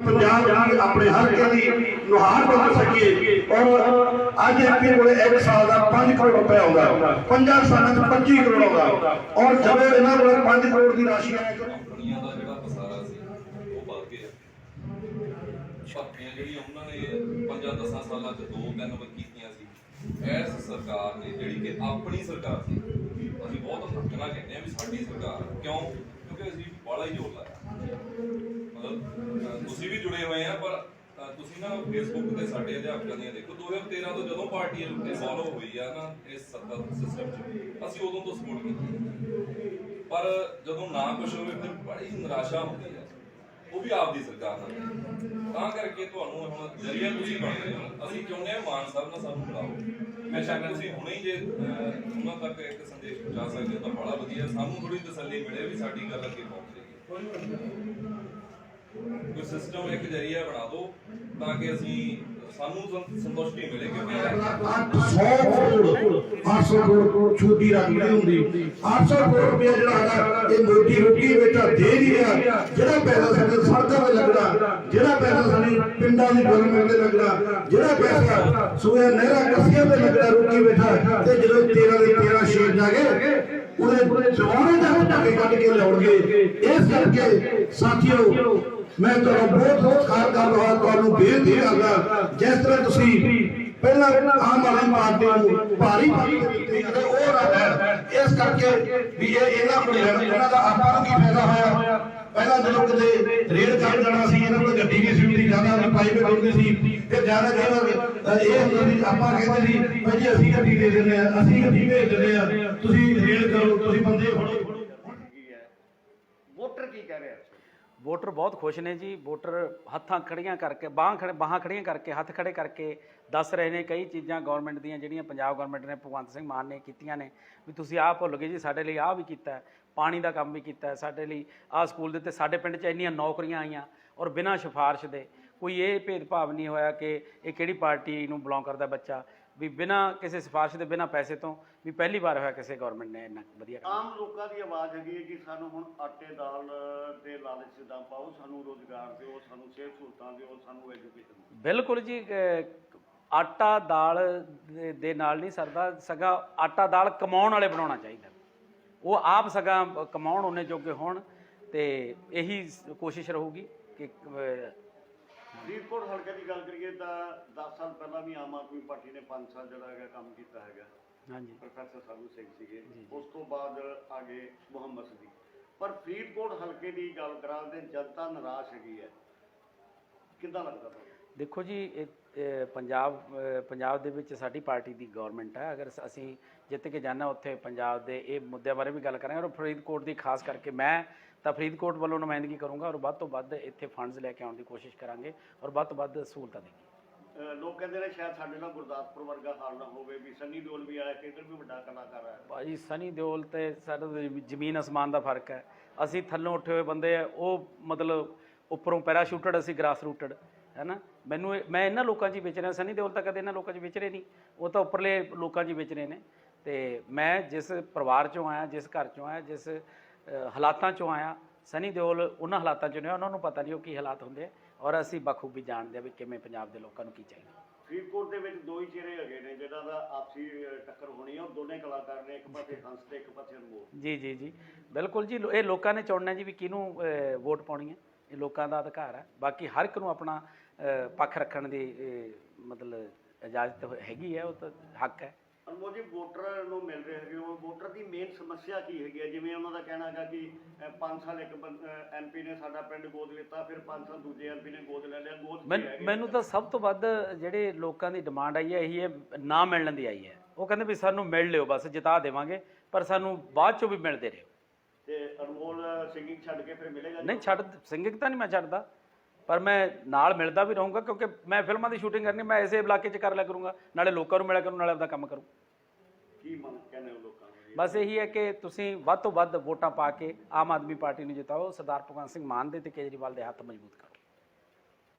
ਪੰਜਾਬ ਦੀ ਆਪਣੇ ਹਲਕੇ ਦੀ ਨੁਹਾਰ ਬਣ ਸਕੀਏ। ਔਰ ਅੱਜ ਐਮਪੀ ਕੋਲੇ 1 ਸਾਲ ਦਾ 5 ਕਰੋੜ ਰੁਪਏ ਆਉਂਦਾ। 5 ਸਾਲਾਂ ਚ 25 ਕਰੋੜ ਆਉਂਦਾ। ਔਰ ਜਦੋਂ ਇਹਨਾਂ ਕੋਲੇ 5 ਕਰੋੜ ਦੀ ਰਾਸ਼ੀ ਆਇਆ ਕੰਪਨੀਆਂ ਦਾ ਜਿਹੜਾ ਪਸਾਰਾ ਸੀ, ਉਹ ਵੱਧ ਗਿਆ ਭਰਤੀਆਂ ਜਿਹੜੀਆਂ ਉਹਨਾਂ ਨੇ ਪੰਜਾਂ ਦਸਾਂ ਸਾਲਾਂ ਚ ਦੋ ਤਿੰਨ ਵਾਰ ਕੀਤੀਆਂ ਸੀ। ਐਸ ਸਰਕਾਰ ਨੇ ਜਿਹੜੀ ਕਿ ਆਪਣੀ ਸਰਕਾਰ ਸੀ, ਅਸੀਂ ਬਹੁਤ ਹੱਕ ਨਾਲ ਕਹਿੰਦੇ ਆ ਵੀ ਸਾਡੀ ਸਰਕਾਰ ਕਿਉਂ? ਕਿਉਂਕਿ ਅਸੀਂ ਬੜਾ ਹੀ ਜ਼ੋਰ ਤੁਸੀਂ ਵੀ ਜੁੜੇ ਹੋਏ ਆ ਪਰ ਅਹ, ਤੁਸੀਂ ਨਾ ਫੇਸਬੁੱਕ ਤੇ ਸਾਡੇ ਅਧਿਆਪਕਾਂ ਦੀਆਂ ਦੇਖੋ 2013 ਤੋਂ ਜਦੋਂ ਪਾਰਟੀ ਇਨਵੋਲਵ ਹੋਈ ਆ ਨਾ ਇਸ ਸੱਤਾ ਸਿਸਟਮ 'ਚ ਅਸੀਂ ਉਦੋਂ ਤੋਂ ਸਪੋਰਟ ਕੀਤੀ ਪਰ ਜਦੋਂ ਨਾ ਕੁਝ ਹੋਵੇ ਫਿਰ ਬੜੀ ਨਿਰਾਸ਼ਾ ਹੁੰਦੀ ਹੈ ਉਹ ਵੀ ਆਪਦੀ ਸਰਕਾਰ ਨਾਲ। ਤਾਂ ਕਰਕੇ ਤੁਹਾਨੂੰ ਹੁਣ ਜਰੀਆ ਤੁਸੀਂ ਬਣ ਹੋ। ਅਸੀਂ ਚਾਹੁੰਦੇ ਹਾਂ ਮਾਨ ਸਾਹਿਬ ਨਾਲ ਸਾਨੂੰ ਬੁਲਾਓ। ਮੈਂ ਸ਼ਾਇਦ ਤੁਸੀਂ ਹੁਣੇ ਹੀ ਜੇ ਉਹਨਾਂ ਤੱਕ ਇੱਕ ਸੰਦੇਸ਼ ਪਹੁੰਚਾ ਸਕਦੇ ਹੋ ਤਾਂ ਬੜਾ ਵਧੀਆ। ਸਾਨੂੰ ਥੋੜੀ ਤਸੱਲੀ ਮਿਲੇ ਵੀ ਸਾਡੀ ਗੱਲ ਅੱਗੇ ਪਹੁੰਚ ਜਾਏਗੀ। ਕੋਈ ਸਿਸਟਮ ਇੱਕ ਜਰੀਆ ਬਣਾ ਦਿਓ ਤਾਂ ਕਿ ਅਸੀਂ ਸਾਨੂੰ ਸੰਤੁਸ਼ਟੀ ਮਿਲੇ ਕਿਉਂਕਿ 100 ਕਰੋੜ 800 ਕਰੋੜ ਛੋਟੀ ਰਕਮ ਨਹੀਂ ਹੁੰਦੀ। 800 ਕਰੋੜ ਰੁਪਏ ਜਿਹੜਾ ਹੈਗਾ, ਇਹ ਮੋਟੀ ਰੋਟੀ ਵਿੱਚ ਦੇ ਨਹੀਂ ਰਿਹਾ। ਜਿਹੜਾ ਪੈਸਾ ਸਾਡੇ ਸੜਕਾਂ ਤੇ ਲੱਗਣਾ ਜਿਹੜਾ ਪੈਸਾ ਸਾਡੀ ਪਿੰਡਾਂ ਦੀ ਡਿਵੈਲਪਮੈਂਟ ਤੇ ਲੱਗਣਾ ਜਿਹੜਾ ਪੈਸਾ ਸੂਏ ਨਹਿਰਾਂ ਕੱਸੀਆਂ ਤੇ ਲੱਗਣਾ ਰੋਕੀ ਬੈਠਾ ਤੇ ਜਦੋਂ 13 ਦੇ 13 ਸ਼ੇਰ ਜਾ ਗਏ ਉਹਦੇ ਜਵਾਨੇ ਦਾ ਢਾਕੇ ਕੱਢ ਕੇ ਲਿਆਉਣਗੇ। ਇਸ ਕਰਕੇ ਸਾਥੀਓ ਮੈਂ ਤੁਹਾਨੂੰ ਬਹੁਤ ਬਹੁਤ ਖਾਰ ਕਰ ਰਿਹਾ ਤੁਹਾਨੂੰ ਬੇਨਤੀ ਕਰਦਾ, ਜਿਸ ਤਰ੍ਹਾਂ ਤੁਸੀਂ ਪਹਿਲਾਂ ਆਮ ਆਦਮੀ ਪਾਰਟੀ ਨੂੰ ਭਾਰੀ ਭਾਰੀ ਦਿੱਤੀ ਤੇ ਉਹ ਰੱਬ ਇਸ ਕਰਕੇ ਵੀ ਇਹ ਇਹਨਾਂ ਕੋਲ ਇਹਨਾਂ ਦਾ ਆਪਾਂ ਨੂੰ ਕੀ ਫਾਇਦਾ ਹੋਇਆ? ਪਹਿਲਾਂ ਜਦੋਂ ਕਿਤੇ ਰੇਡ ਕਰ ਜਾਣਾ ਸੀ, ਇਹਨਾਂ ਕੋਲ ਗੱਡੀ ਨਹੀਂ ਸੀ ਹੁੰਦੀ, ਜ਼ਿਆਦਾ ਵੀ ਪ੍ਰਾਈਵੇਟ ਹੁੰਦੀ ਸੀ ਤੇ ਜ਼ਿਆਦਾ ਕਈ ਇਹ ਹੁੰਦਾ ਆਪਾਂ ਕਹਿੰਦੇ ਸੀ, ਭਾਈ ਜੀ ਅਸੀਂ ਗੱਡੀ ਦੇ ਦਿੰਦੇ ਆ ਅਸੀਂ ਗੱਡੀ ਭੇਜ ਦਿੰਦੇ ਆ ਤੁਸੀਂ ਰੇਡ ਕਰੋ, ਤੁਸੀਂ ਬੰਦੇ ਫੜੋ। ਵੋਟਰ ਕੀ ਕਹਿ ਰਿਹਾ? ਵੋਟਰ ਬਹੁਤ ਖੁਸ਼ ਨੇ ਜੀ, ਵੋਟਰ ਹੱਥਾਂ ਖੜੀਆਂ ਕਰਕੇ, ਬਾਹਾਂ ਖੜੇ, ਬਾਹਾਂ ਖੜੀਆਂ ਕਰਕੇ, ਹੱਥ ਖੜੇ ਕਰਕੇ ਦੱਸ ਰਹੇ ਨੇ ਕਈ ਚੀਜ਼ਾਂ ਗਵਰਨਮੈਂਟ ਦੀਆਂ ਜਿਹੜੀਆਂ ਪੰਜਾਬ ਗਵਰਨਮੈਂਟ ਨੇ, ਭਗਵੰਤ ਸਿੰਘ ਮਾਨ ਨੇ ਕੀਤੀਆਂ ਨੇ, ਵੀ ਤੁਸੀਂ ਆਹ ਭੁੱਲ ਗਏ ਜੀ, ਸਾਡੇ ਲਈ ਆਹ ਵੀ ਕੀਤਾ, ਪਾਣੀ ਦਾ ਕੰਮ ਵੀ ਕੀਤਾ, ਸਾਡੇ ਲਈ ਆਹ ਸਕੂਲ ਦੇ ਤੇ ਸਾਡੇ ਪਿੰਡ 'ਚ ਇੰਨੀਆਂ ਨੌਕਰੀਆਂ ਆਈਆਂ ਔਰ ਬਿਨਾਂ ਸਿਫਾਰਿਸ਼ ਦੇ ਕੋਈ ਇਹ ਭੇਦਭਾਵ ਨਹੀਂ ਹੋਇਆ ਕਿ ਇਹ ਕਿਹੜੀ ਪਾਰਟੀ ਨੂੰ ਬਿਲੋਂਗ ਕਰਦਾ ਬੱਚਾ। ਵੀ ਬਿਨਾਂ ਕਿਸੇ ਸਿਫਾਰਿਸ਼ ਦੇ ਬਿਨਾਂ ਪੈਸੇ ਤੋਂ ਵੀ ਪਹਿਲੀ ਵਾਰ ਹੋਇਆ ਕਿਸੇ ਗਵਰਨਮੈਂਟ ਨੇ ਇੰਨਾ ਵਧੀਆ ਕੰਮ ਆਮ ਲੋਕਾਂ ਦੀ ਆਵਾਜ਼ ਹੈਗੀ ਹੈ ਕਿ ਸਾਨੂੰ ਹੁਣ ਆਟੇ ਦਾਲ ਦੇ ਲਾਲਚ ਦਾ ਪਾਓ ਸਾਨੂੰ ਰੋਜ਼ਗਾਰ ਦਿਓ ਸਾਨੂੰ ਸਿਹਤ ਸਹੂਲਤਾਂ ਦਿਓ ਸਾਨੂੰ ਐਜੂਕੇਸ਼ਨ ਬਿਲਕੁਲ ਜੀ ਆਟਾ ਦਾਲ ਦੇ- ਨਾਲ ਨਹੀਂ ਸਰਦਾ ਸਗਾ ਆਟਾ ਦਾਲ ਕਮਾਉਣ ਵਾਲੇ ਬਣਾਉਣਾ ਚਾਹੀਦਾ। ਉਹ ਆਪ ਸਗਾ ਕਮਾਉਣ ਉਹਨੇ ਜੋਗੇ ਹੋਣ ਤੇ ਇਹੀ ਕੋਸ਼ਿਸ਼ ਰਹੂਗੀ ਕਿ ਫਰੀਦਕੋਟ ਹਲਕੇ ਦੀ ਗੱਲ ਕਰੀਏ ਤਾਂ 10 ਸਾਲ ਪਹਿਲਾਂ ਵੀ ਆਮ ਆਦਮੀ ਪਾਰਟੀ ਨੇ 5 ਸਾਲ ਜਿਹੜਾ ਹੈਗਾ ਕੰਮ ਕੀਤਾ ਹੈਗਾ। ਹਾਂਜੀ। ਪ੍ਰੋਫੈਸਰ ਸਾਧੂ ਸਿੰਘ ਸੀਗੇ। ਉਸ ਤੋਂ ਬਾਅਦ ਆ ਗਏ ਮੁਹੰਮਦ ਸਦੀਕ ਪਰ ਫਰੀਦਕੋਟ ਹਲਕੇ ਦੀ ਗੱਲ ਕਰਾਂ ਤੇ ਜਨਤਾ ਨਿਰਾਸ਼ ਹੈਗੀ ਹੈ। ਕਿੱਦਾਂ ਲੱਗਦਾ ਤੁਹਾਨੂੰ? ਦੇਖੋ ਜੀ ਪੰਜਾਬ ਪੰਜਾਬ ਦੇ ਵਿੱਚ ਸਾਡੀ ਪਾਰਟੀ ਦੀ ਗਵਰਨਮੈਂਟ ਹੈ। ਅਗਰ ਅਸੀਂ ਜਿੱਤ ਕੇ ਜਾਣਾ ਉੱਥੇ ਪੰਜਾਬ ਦੇ ਇਹ ਮੁੱਦਿਆਂ ਬਾਰੇ ਵੀ ਗੱਲ ਕਰਾਂਗੇ। ਔਰ ਫਰੀਦਕੋਟ ਦੀ ਖਾਸ ਕਰਕੇ ਮੈਂ ਤਾਂ ਫਰੀਦਕੋਟ ਵੱਲੋਂ ਨੁਮਾਇੰਦਗੀ ਕਰੂੰਗਾ ਔਰ ਵੱਧ ਤੋਂ ਵੱਧ ਇੱਥੇ ਫੰਡਸ ਲੈ ਕੇ ਆਉਣ ਦੀ ਕੋਸ਼ਿਸ਼ ਕਰਾਂਗੇ ਔਰ ਵੱਧ ਤੋਂ ਵੱਧ ਸਹੂਲਤਾਂ ਅਹ ਲੋਕ ਕਹਿੰਦੇ ਨੇ ਸ਼ਾਇਦ ਸਾਡੇ ਨਾਲ ਗੁਰਦਾਸਪੁਰ ਵਰਗਾ ਹਾਲ ਨਾ ਹੋਵੇ ਵੀ ਸੰਨੀ ਦਿਓਲ ਵੀ ਆਇਆ ਕੇਂਦਰ ਵੀ ਵੱਡਾ ਕਲਾਕਾਰ ਹੈ ਭਾਜੀ ਸਨੀ ਦਿਓਲ ਤੇ ਸਾਡਾ ਤਾਂ ਜ਼ਮੀ- ਜ਼ਮੀਨ ਅਸਮਾਨ ਦਾ ਫ਼ਰਕ ਹੈ। ਅਸੀਂ ਥੱਲੋਂ ਉੱਠੇ ਹੋਏ ਬੰਦੇ ਆ ਉਹ ਮਤਲਬ ਉੱਪਰੋਂ ਪੈਰਾਸ਼ੂਟਡ ਅਸੀਂ ਗ੍ਰਾਸ ਰੂਟਡ ਹੈ ਨਾ? ਮੈਨੂੰ ਮੈਂ ਇਹਨਾਂ ਲੋਕਾਂ 'ਚ ਵਿਚ ਰਿਹਾ ਸਨੀ ਦਿਓਲ ਤਾਂ ਕਦੇ ਇਹਨਾਂ ਲੋਕਾਂ 'ਚ ਵਿਚਰੇ ਨਹੀਂ। ਉਹ ਤਾਂ ਉੱਪਰਲੇ ਲੋਕਾਂ 'ਚ ਵਿਚ ਰਹੇ ਨੇ। ਤੇ ਮੈਂ ਜਿਸ ਪਰਿਵਾਰ 'ਚੋਂ ਆਇਆ ਜਿਸ ਘਰ 'ਚੋਂ ਆਇਆ ਜਿਸ ਹਾਲਾਤਾਂ 'ਚੋਂ ਆਇਆ। ਸਨੀ ਦਿਓਲ ਉਹਨਾਂ ਹਾਲਾਤਾਂ 'ਚੋਂ ਨੇ ਉਹਨਾਂ ਨੂੰ ਪਤਾ ਨਹੀਂ ਉਹ ਕੀ ਹਾਲਾਤ ਹੁੰਦੇ ਔਰ ਅਸੀਂ ਬਖੂਬੀ ਜਾਣਦੇ ਆ ਵੀ ਕਿਵੇਂ ਪੰਜਾਬ ਦੇ ਲੋਕਾਂ ਨੂੰ ਕੀ ਚਾਹੀਦਾ। ਫਰੀਦਕੋਟ ਦੇ ਵਿੱਚ ਦੋ ਹੀ ਚਿਹਰੇ ਹੈਗੇ ਨੇ ਜਿਹਨਾਂ ਦਾ ਆਪਸੀ ਟੱਕਰ ਹੋਣੀ ਹੈ ਉਹ ਦੋਨੇ ਕਲਾਕਾਰ ਨੇ ਇੱਕ ਪਾਸੇ ਹੰਸ ਤੇ ਇੱਕ ਪਾਸੇ ਅਨਮੋਲ ਜੀ ਜੀ ਜੀ। ਬਿਲਕੁਲ ਜੀ ਇਹ ਲੋਕਾਂ ਨੇ ਚੁਣਨਾ ਜੀ ਵੀ ਕਿਹਨੂੰ ਵੋਟ ਪਾਉਣੀ ਹੈ ਇਹ ਲੋਕਾਂ ਦਾ ਅਧਿਕਾਰ ਹੈ ਬਾਕੀ ਹਰ ਇੱਕ ਨੂੰ ਆਪਣਾ ਪੱਖ ਰੱਖਣ ਦੀ ਮਤਲਬ ਇਜਾਜ਼ਤ ਹੈਗੀ ਹੈ ਉਹ ਤਾਂ ਹੱਕ ਹੈ। ਅਨਮੋਲ ਜੀ ਵੋਟਰ ਨੂੰ ਮਿਲ ਰਹੇ ਹੈਗੇ ਉਹ ਵੋਟਰ ਦੀ ਮੇਨ ਸਮੱਸਿਆ ਕੀ ਹੈਗੀ ਹੈ? ਜਿਵੇਂ ਉਹਨਾਂ ਦਾ ਕਹਿਣਾ ਹੈਗਾ ਕਿ 5 ਸਾਲ ਇੱਕ ਐਮਪੀ ਨੇ ਸਾਡਾ ਪਿੰਡ ਗੋਦ ਲਿੱਤਾ ਫਿਰ 5 ਸਾਲ ਦੂਜੇ ਐਮਪੀ ਨੇ ਗੋਦ ਲੈ ਲਿਆ। ਗੋਦ ਮੈਨ- ਤਾਂ ਸਭ ਤੋਂ ਵੱਧ ਜਿਹੜੇ ਲੋਕਾਂ ਦੀ ਡਿਮਾਂਡ ਆਈ ਹੈ ਇਹੀ ਹੈ ਨਾ ਮਿਲਣ ਦੀ ਆਈ ਹੈ। ਉਹ ਕਹਿੰਦੇ ਵੀ ਸਾਨੂੰ ਮਿਲ ਲਿਓ ਬਸ ਜਿਤਾ ਦੇਵਾਂਗੇ ਪਰ ਸਾਨੂੰ ਬਾਅਦ ਚੋਂ ਵੀ ਮਿਲਦੇ ਰਹੋ। ਤੇ ਅਨਮੋਲ ਸਿੰਗਿੰਗ ਛੱਡ ਕੇ ਫਿਰ ਮਿਲੇਗਾ? ਨਹੀਂ ਛੱਡ ਸਿੰਗਿੰਗ ਤਾਂ ਨਹੀਂ ਮੈਂ ਛੱਡਦਾ। ਪਰ ਮੈਂ ਨਾਲ ਮਿਲਦਾ ਵੀ ਰਹੂੰਗਾ ਕਿਉਂਕਿ ਮੈਂ ਫਿਲਮਾਂ ਦੀ ਸ਼ੂਟਿੰਗ ਕਰਨੀ ਮੈਂ ਇਸੇ ਇਲਾਕੇ 'ਚ ਕਰ ਲਿਆ ਕਰੂੰਗਾ ਨਾਲੇ ਲੋਕਾਂ ਨੂੰ ਮਿਲਿਆ ਕਰੂੰ ਨਾਲੇ ਆਪਦਾ ਕੰਮ ਕਰੂੰ ਕੀ ਮੰਗ ਕਹਿੰਦੇ ਹੋ ਲੋਕਾਂ ਨੂੰ? ਬਸ ਇਹੀ ਹੈ ਕਿ ਤੁਸੀਂ ਵੱਧ ਤੋਂ ਵੱਧ ਵੋਟਾਂ ਪਾ ਕੇ ਆਮ ਆਦਮੀ ਪਾਰਟੀ ਨੂੰ ਜਿਤਾਓ ਸਰਦਾਰ ਭਗਵੰਤ ਸਿੰਘ ਮਾਨ ਦੇ ਤੇ ਕੇਜਰੀਵਾਲ ਦੇ ਹੱਥ ਮਜ਼ਬੂਤ ਕਰੋ